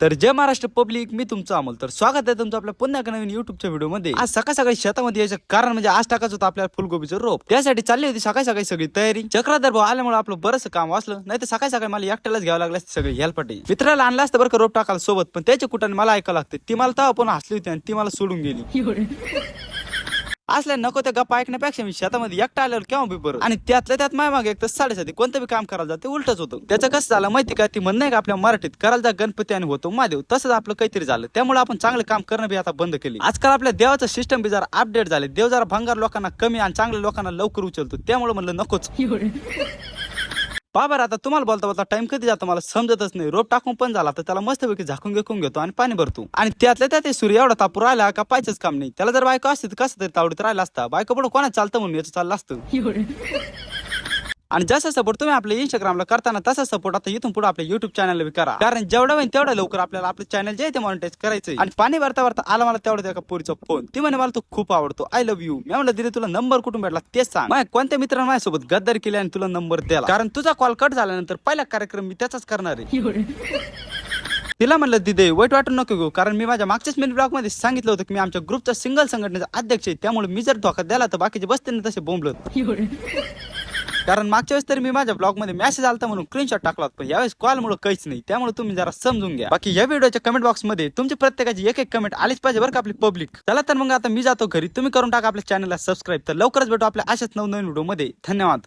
तर जय महाराष्ट्र पब्लिक मी तुमचा अमोल. तर स्वागत आहे तुमचं आपल्या पुन्हा एका नवीन युट्यूबच्या व्हिडिओमध्ये. आज सकाळ सकाळी शेतामध्ये यायचं कारण म्हणजे आज टाकायचं होतं आपल्याला फुलगोबीचं रोप. त्यासाठी चालली होती सकाळी सकाळी सगळी तयारी. चक्रधर भाऊ आल्यामुळे आपलं बरंच काम वाचलं. नाही तर सकाळी सकाळी मला एकट्यालाच घ्यावं लागलं सगळी हेल्पटी. मित्राला आणलं असतं बरं का रोप टाकायला सोबत पण त्याच्या कुठाने मला ऐकावं लागते. ती मला तेव्हा पण हसली होती आणि ती मला सोडून गेली. असल्या नको त्या गप्पा ऐकण्यापेक्षा मी शेतामध्ये एकटा आल्यावर केव्हा बी बरं? आणि त्यातल्या त्यात माय मागे एक तर साडेसाती कोणतं बी काम करायला जाते उलटच होतं. त्याचं कसं झालं माहिती का? ती म्हणणं नाही का आपल्या मराठीत करायला जा गणपती आणि होतो महादेव. तसंच आपलं काहीतरी झालं. त्यामुळे आपण चांगलं काम करणं बी आता बंद केली आजकाल आपल्या देवाचं सिस्टम बी जरा अपडेट झाले देव जरा भंगार लोकांना कमी आणि चांगल्या लोकांना लवकर उचलतो. त्यामुळे म्हणलं नकोच. बाबर आता तुम्हाला बोलता बोलता टाइम कधी जातो मला समजतच नाही. रोप टाकून पण झाला तर त्याला मस्तपैकी झाकून घेऊन घेतो आणि पाणी भरतो. आणि त्यातल्या त्यात सूर्य एवढा तापूर राहिला का पाहिजेच काम नाही. त्याला जर बायको असते तर कसं तरी तावडीत राहिला असता. बायको पण कोणा चालतं म्हणून याचं चाललं असतं. आणि जसा सपोर्ट तुम्ही आपल्या इंस्टाग्रामला करताना तसा सपोर्ट आता इथून पुढे आपल्या युट्यूब चॅनलला करा. कारण जेवढा होईल तेवढा लवकर आपल्याला आपलं चॅनल जे आहे ते मॉनिटाईज करायचं आणि पाणी भरता भरता आला मला तेवढा एका पोरीचा फोन ती म्हणे मला तो खूप आवडतो. आय लव्ह यू मी म्हणलं दिदी तुला नंबर कुठून भेटला? तेच सांग. कोणत्या मित्रांना माझ्यासोबत गद्दारी केली आणि तुला नंबर द्याला कारण तुझा कॉल कट झाल्यानंतर पहिला कार्यक्रम मी त्याचाच करणार आहे. तिला म्हणलं दिदे वाईट वाटून नको घेऊ. कारण मी माझ्या मागच्याच मिनी ब्लॉगमध्ये सांगितलं होतं की मी आमच्या ग्रुपचा सिंगल संघटनेचा अध्यक्ष आहे. त्यामुळे मी जर धोका दिला तर बाकीचे बसते ना तसे बोंबलत. कारण मागच्या वेळेस तरी मी माझ्या ब्लॉगमध्ये मेसेज आलता म्हणून स्क्रीनशॉट टाकला होता पण यावेळेस कॉल मुळे काहीच नाही. त्यामुळे तुम्ही जरा समजून घ्या. बाकी या व्हिडिओच्या कमेंट बॉक्समध्ये तुमची प्रत्येकाची एक एक कमेंट आलीच पाहिजे बरं का आपली पब्लिक चला तर मग आता मी जातो घरी. तुम्ही करून टाका आपल्या चॅनलला सबस्क्राईब तर लवकरच भेटू आपल्या अशाच नवनवीन व्हिडिओमध्ये. धन्यवाद.